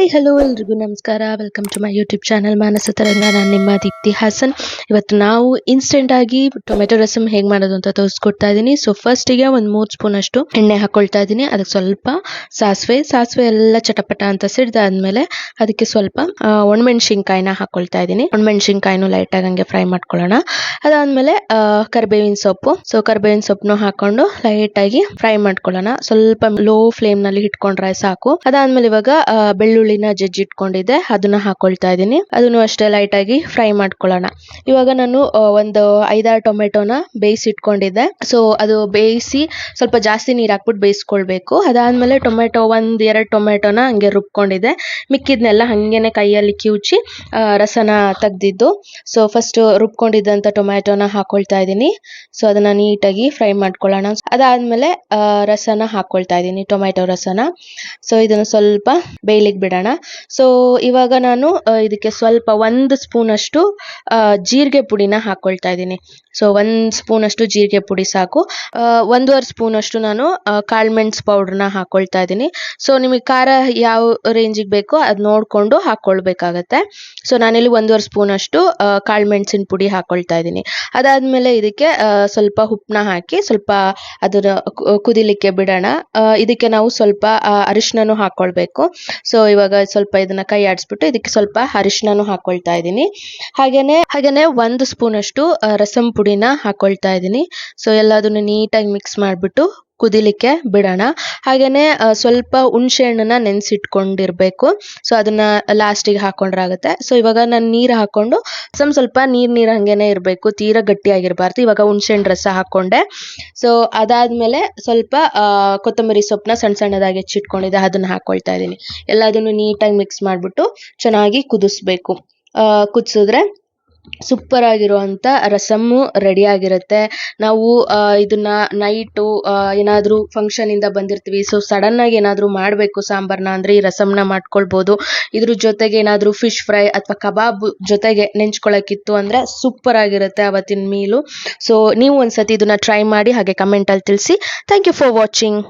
Hi hello ಎಲ್ರಿಗೂ ನಮಸ್ಕಾರ. Welcome to my YouTube channel Manasa Taranga ನಾನು ನಿಮ್ಮ ದೀಪ್ತಿ ಹಾಸನ್. ಇವತ್ತು ನಾವು ಇನ್ಸ್ಟೆಂಟ್ ಆಗಿ ಟೊಮೆಟೊ ರಸಮ್ ಹೇಗೆ ಮಾಡೋದು ಅಂತ ತೋರಿಸ್ಕೊಡ್ತಾ ಇದ್ದೀನಿ ಸೊ ಫಸ್ಟಿಗೆ ಒಂದು ಮೂರು ಸ್ಪೂನ್ ಅಷ್ಟು ಎಣ್ಣೆ ಹಾಕೊಳ್ತಾ ಇದ್ದೀನಿ ಅದಕ್ಕೆ ಸ್ವಲ್ಪ ಸಾಸಿವೆ ಸಾಸಿವೆ ಎಲ್ಲ ಚಟಪಟ ಅಂತ ಸಿಡ್ದಾದ್ಮೇಲೆ ಅದಕ್ಕೆ ಸ್ವಲ್ಪ ಒಣಮೆಣಸಿನ್ಕಾಯಿನ ಹಾಕೊಳ್ತಾ ಇದ್ದೀನಿ ಒಣಮೆಣ್ಸಿನ್ಕಾಯಿನೂ ಲೈಟ್ ಹಂಗೆ ಫ್ರೈ ಮಾಡ್ಕೊಳ್ಳೋಣ. ಅದಾದ್ಮೇಲೆ ಕರಿಬೇವಿನ ಸೊಪ್ಪು. ಸೊ ಕರಿಬೇವಿನ ಸೊಪ್ಪನ್ನು ಹಾಕೊಂಡು ಲೈಟಾಗಿ ಫ್ರೈ ಮಾಡ್ಕೊಳ್ಳೋಣ. ಸ್ವಲ್ಪ ಲೋ ಫ್ಲೇಮ್ನಲ್ಲಿ ಇಟ್ಕೊಂಡ್ರೆ ಸಾಕು. ಅದಾದ್ಮೇಲೆ ಇವಾಗ ಆ, ಬೆಳ್ಳುಳ್ಳಿನ ಜಜ್ಜಿಟ್ಕೊಂಡಿದ್ದೆ ಅದನ್ನ ಹಾಕೊಳ್ತಾ ಇದ್ದೀನಿ. ಅದನ್ನು ಅಷ್ಟೇ ಲೈಟ್ ಆಗಿ ಫ್ರೈ ಮಾಡ್ಕೊಳ್ಳೋಣ. ಇವಾಗ ನಾನು ಒಂದು ಐದಾರು ಟೊಮೆಟೊನ ಬೇಯಿಸಿ ಇಟ್ಕೊಂಡಿದ್ದೆ. ಸೊ ಅದು ಬೇಯಿಸಿ ಸ್ವಲ್ಪ ಜಾಸ್ತಿ ನೀರು ಹಾಕ್ಬಿಟ್ಟು ಬೇಯಿಸ್ಕೊಳ್ಬೇಕು. ಅದಾದ್ಮೇಲೆ ಟೊಮೆಟೊ, ಒಂದು ಎರಡು ಟೊಮೆಟೊನ ಹಂಗೆ ರುಬ್ಕೊಂಡಿದ್ದೆ. ಮಿಕ್ಕಿದ್ನೆಲ್ಲ ಹಂಗೆನೆ ಕೈಯಲ್ಲಿ ಕಿವುಚಿ ರಸನ ತೆಗ್ದಿದ್ದು. ಸೊ ಫಸ್ಟ್ ರುಬ್ಕೊಂಡಿದ್ದಂತ ಟೊಮ್ಯಾಟೊನ ಹಾಕೊಳ್ತಾ ಇದ್ದೀನಿ. ಸೊ ಅದನ್ನ ನೀಟಾಗಿ ಫ್ರೈ ಮಾಡ್ಕೊಳ್ಳೋಣ. ಅದಾದ್ಮೇಲೆ ರಸನ ಹಾಕೊಳ್ತಾ ಇದ್ದೀನಿ, ಟೊಮೆಟೊ ರಸನ. ಸೊ ಇದನ್ನು ಸ್ವಲ್ಪ ಬೇಯ್ಲಿಕ್ಕೆ ಬಿಡೋಣ. ಸೊ ಇವಾಗ ನಾನು ಇದಕ್ಕೆ ಸ್ವಲ್ಪ ಒಂದು ಸ್ಪೂನ್ ಅಷ್ಟು ಆ, ಜೀರಿಗೆ ಪುಡಿನ ಹಾಕೊಳ್ತಾ ಇದ್ದೀನಿ. ಸೊ ಒಂದು ಸ್ಪೂನ್ ಅಷ್ಟು ಜೀರಿಗೆ ಪುಡಿ ಸಾಕು. ಒಂದೂವರೆ ಸ್ಪೂನ್ ಅಷ್ಟು ನಾನು ಕಾಳುಮೆಣ್ಸು ಪೌಡ್ರನ್ನ ಹಾಕೊಳ್ತಾ ಇದ್ದೀನಿ. ಸೊ ನಿಮಗೆ ಖಾರ ಯಾವ ರೇಂಜಿಗೆ ಬೇಕೋ ಅದು ನೋಡಿಕೊಂಡು ಹಾಕ್ಕೊಳ್ಬೇಕಾಗತ್ತೆ ಸೊ ನಾನಿಲ್ಲಿ ಒಂದೂವರೆ ಸ್ಪೂನ್ ಅಷ್ಟು ಕಾಳುಮೆಣಸಿನ ಪುಡಿ ಹಾಕೊಳ್ತಾ ಇದ್ದೀನಿ. ಅದಾದಮೇಲೆ ಇದಕ್ಕೆ ಸ್ವಲ್ಪ ಉಪ್ಪನ್ನ ಹಾಕಿ ಸ್ವಲ್ಪ ಅದನ್ನ ಕುದಿಲಿಕ್ಕೆ ಬಿಡೋಣ. ಇದಕ್ಕೆ ನಾವು ಸ್ವಲ್ಪ ಅರಿಶಿನೂ ಹಾಕ್ಕೊಳ್ಬೇಕು ಹಾಕೊಳ್ಬೇಕು. ಸೊ ಇವಾಗ ಸ್ವಲ್ಪ ಇದನ್ನ ಕೈ ಆಡಿಸ್ಬಿಟ್ಟು ಇದಕ್ಕೆ ಸ್ವಲ್ಪ ಅರಿಶಿನನು ಹಾಕೊಳ್ತಾ ಇದ್ದೀನಿ. ಹಾಗೇನೆ ಹಾಗೇನೆ ಒಂದು ಸ್ಪೂನ್ ಅಷ್ಟು ರಸಂ ಪುಡಿನ ಹಾಕೊಳ್ತಾ ಇದ್ದೀನಿ. ಸೊ ಎಲ್ಲದನ್ನು ನೀಟಾಗಿ ಮಿಕ್ಸ್ ಮಾಡಿಬಿಟ್ಟು ಕುದಿಲಿಕ್ಕೆ ಬಿಡೋಣ. ಹಾಗೇನೆ ಸ್ವಲ್ಪ ಹುಣಸೆ ಹಣ್ಣನ್ನ ನೆನೆಸಿಟ್ಕೊಂಡಿರಬೇಕು. ಸೊ ಅದನ್ನ ಲಾಸ್ಟಿಗೆ ಹಾಕೊಂಡ್ರಾಗುತ್ತೆ ಸೊ ಇವಾಗ ನಾನು ನೀರು ಹಾಕೊಂಡು ಸ್ವಲ್ಪ ಸ್ವಲ್ಪ ನೀರು ನೀರು ಹಂಗೇನೆ ಇರಬೇಕು. ತೀರಾ ಗಟ್ಟಿಯಾಗಿರಬಾರ್ದು. ಇವಾಗ ಹುಣ್ಸೆ ಹಣ್ಣು ರಸ ಹಾಕೊಂಡೆ. ಸೊ ಅದಾದ್ಮೇಲೆ ಸ್ವಲ್ಪ ಕೊತ್ತಂಬರಿ ಸೊಪ್ಪನ್ನ ಸಣ್ಣ ಸಣ್ಣದಾಗಿ ಹೆಚ್ಚಿಟ್ಕೊಂಡಿದ್ದೆ. ಅದನ್ನ ಹಾಕೊಳ್ತಾ ಇದ್ದೀನಿ. ಎಲ್ಲದನ್ನು ನೀಟಾಗಿ ಮಿಕ್ಸ್ ಮಾಡಿಬಿಟ್ಟು ಚೆನ್ನಾಗಿ ಕುದಿಸ್ಬೇಕು. ಕುದಿಸಿದ್ರೆ ಸೂಪರ್ ಆಗಿರುವಂತ ರಸಮ್ಮು ರೆಡಿ ಆಗಿರುತ್ತೆ. ನಾವು ಇದನ್ನು ನೈಟು ಏನಾದರೂ ಫಂಕ್ಷನ್ ಇಂದ ಬಂದಿರ್ತೀವಿ. ಸೊ ಸಡನ್ ಆಗಿ ಏನಾದರೂ ಮಾಡಬೇಕು ಸಾಂಬಾರ್ನ ಅಂದರೆ ಈ ರಸಮ್ನ ಮಾಡ್ಕೊಳ್ಬೋದು. ಇದ್ರ ಜೊತೆಗೆ ಏನಾದರೂ ಫಿಶ್ ಫ್ರೈ ಅಥವಾ ಕಬಾಬ್ ಜೊತೆಗೆ ನೆಂಚ್ಕೊಳ್ಳೋಕ್ಕಿತ್ತು ಅಂದ್ರೆ ಸೂಪರ್ ಆಗಿರುತ್ತೆ ಅವತ್ತಿನ ಮೀಲು ಸೊ ನೀವು ಒಂದ್ಸತಿ ಇದನ್ನ ಟ್ರೈ ಮಾಡಿ ಹಾಗೆ ಕಮೆಂಟಲ್ಲಿ ತಿಳಿಸಿ. Thank you for watching